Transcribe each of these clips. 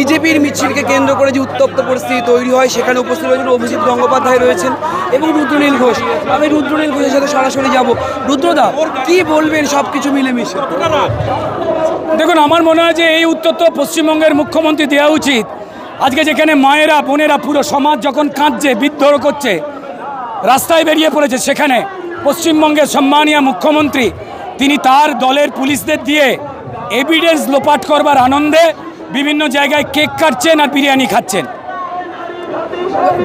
বিজেপির মিছিলকে কেন্দ্র করে যে উত্তপ্ত পরিস্থিতি তৈরি হয়, সেখানে উপস্থিত রয়েছেন অভিজিৎ গঙ্গোপাধ্যায় রয়েছেন এবং রুদ্রনীল ঘোষ। আমি রুদ্রনীল ঘোষের সাথে সরাসরি যাব। রুদ্রদা, কি বলবেন সব কিছু মিলেমিশে? দেখুন, আমার মনে হয় যে এই উত্তর তো পশ্চিমবঙ্গের মুখ্যমন্ত্রী দেওয়া উচিত। আজকে যেখানে মায়েরা, বোনেরা পুরো সমাজ যখন কাঁদছে, বিদ্রোহ করছে, রাস্তায় বেরিয়ে পড়েছে, সেখানে পশ্চিমবঙ্গের সম্মানীয় মুখ্যমন্ত্রী, তিনি তার দলের পুলিশদের দিয়ে এভিডেন্স লোপাট করবার আনন্দে বিভিন্ন জায়গায় কেক কাটছেন আর বিরিয়ানি খাচ্ছেন।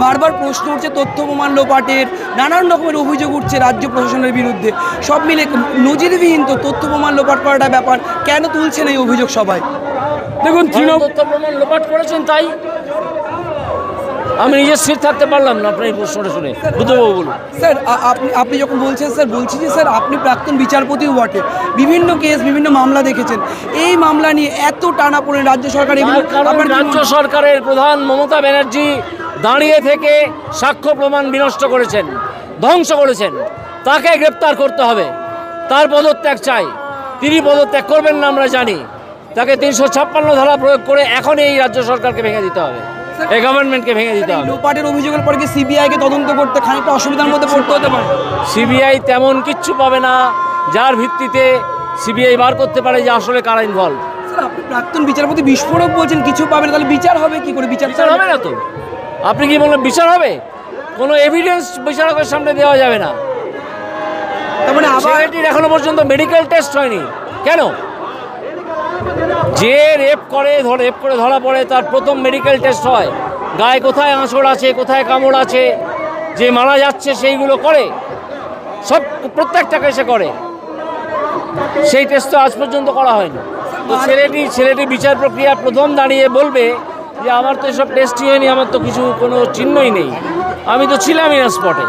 বারবার প্রশ্ন উঠছে তথ্য প্রমাণ লোপাটের নানান রকমের অভিযোগ উঠছে রাজ্য প্রশাসনের বিরুদ্ধে। সব মিলে নজিরবিহীন তো তথ্য প্রমাণ লোপাট করাটা ব্যাপার। কেন তুলছেন এই অভিযোগ সবাই? দেখুন তৃণমূল তথ্য প্রমাণ লোপাট করেছেন তাই আমি নিজে স্থির থাকতে পারলাম না আপনার এই প্রশ্নটা শুনে। বুদ্ধবাবু বলুন। স্যার আপনি আপনি যখন বলছেন স্যার বলছি যে স্যার আপনি প্রাক্তন বিচারপতিও বটে। বিভিন্ন কেস বিভিন্ন মামলা দেখেছেন। এই মামলা নিয়ে এত টানা পড়ে রাজ্য সরকার রাজ্য সরকারের প্রধান মমতা ব্যানার্জি দাঁড়িয়ে থেকে সাক্ষ্য প্রমাণ বিনষ্ট করেছেন ধ্বংস করেছেন। তাকে গ্রেপ্তার করতে হবে। তার পদত্যাগ চাই। তিনি পদত্যাগ করবেন না আমরা জানি। তাকে তিনশো ছাপ্পান্ন ধারা প্রয়োগ করে এখন এই রাজ্য সরকারকে ভেঙে দিতে হবে। এই গভর্নমেন্টকে ভেঙে দিতে হবে। লোপাটের অভিযোগের পরে কি সিবিআইকে তদন্ত করতে খানিকটা অসুবিধার মধ্যে পড়তে হতে পারে? সিবিআই তেমন কিচ্ছু পাবে না যার ভিত্তিতে সিবিআই বার করতে পারে যে আসলে কারা ইনভলভ আপনি প্রাক্তন বিচারপতি বিস্ফোরক বলছেন কিছু পাবেন তাহলে বিচার হবে কি করে? বিচার বিচার হবে না তো। আপনি কি বললেন বিচার হবে? কোনো এভিডেন্স বিচারকের সামনে দেওয়া যাবে না। তার মানে আবার এখনও পর্যন্ত মেডিকেল টেস্ট হয়নি। কেন? যে রেপ করে রেপ করে ধরা পড়ে, তার প্রথম মেডিকেল টেস্ট হয়। গায়ে কোথায় আঁচড় আছে, কোথায় কামড় আছে, যে মারা যাচ্ছে, সেইগুলো করে। সব প্রত্যেকটাকে সে করে। সেই টেস্ট তো আজ পর্যন্ত করা হয়নি। তো ছেলেটি ছেলেটি বিচার প্রক্রিয়া প্রথম দাঁড়িয়ে বলবে যে, আমার তো এসব টেস্টই হয়নি, আমার তো কিছু কোনো চিহ্নই নেই। আমি তো ছিলামই না স্পটে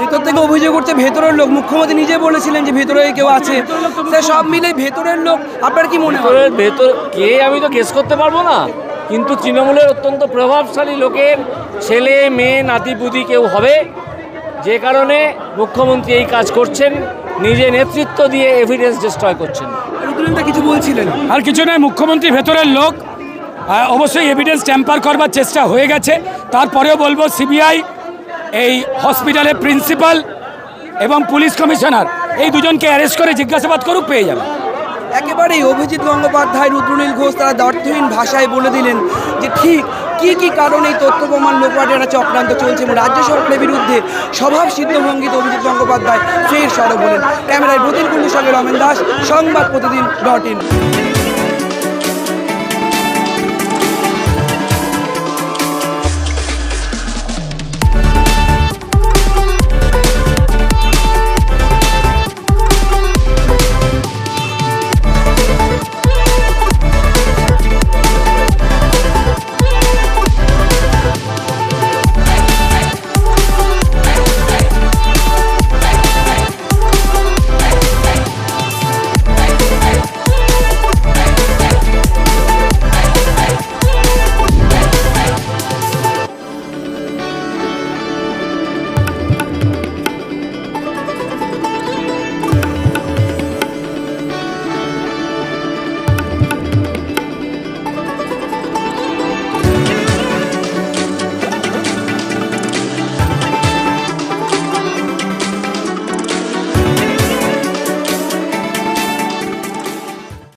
ভেতর থেকে অভিযোগ করছে ভেতরের লোক। মুখ্যমন্ত্রী নিজে বলেছিলেন যে ভেতরে কেউ আছে। স্যার সব মিলে ভেতরের লোক আপনার কি মনে হয়? ভেতর কে আমি তো কেস করতে পারব না। কিন্তু তৃণমূলের অত্যন্ত প্রভাবশালী লোকের ছেলে মেয়ে নাতিপুতি কেউ হবে। যে কারণে মুখ্যমন্ত্রী এই কাজ করছেন নিজে নেতৃত্ব দিয়ে এভিডেন্স ডিস্ট্রয় করছেন। কিছু বলছিলেন? আর কিছু নয় মুখ্যমন্ত্রী ভেতরের লোক। অবশ্যই এভিডেন্স ট্যাম্পার করবার চেষ্টা হয়ে গেছে। তারপরেও বলব সিবিআই এই হসপিটালের প্রিন্সিপাল এবং পুলিশ কমিশনার, এই দুজনকে অ্যারেস্ট করে জিজ্ঞাসাবাদ করুক, পেয়ে যাবে। একেবারেই অভিজিৎ গঙ্গোপাধ্যায় রুদ্রনীল ঘোষ তারা দ্ব্যর্থহীন ভাষায় বলে দিলেন যে ঠিক কি কি কারণে এই তথ্য প্রমাণ লোপাটের চক্রান্ত চলছে এবং রাজ্য সরকারের বিরুদ্ধে স্বভাব সিদ্ধ ভঙ্গিতে অভিজিৎ গঙ্গোপাধ্যায় ফের সরব হলেন। ক্যামেরায় প্রতিল কুণ্ডুর সঙ্গে রমেন দাস, সংবাদ প্রতিদিন ডট ইন।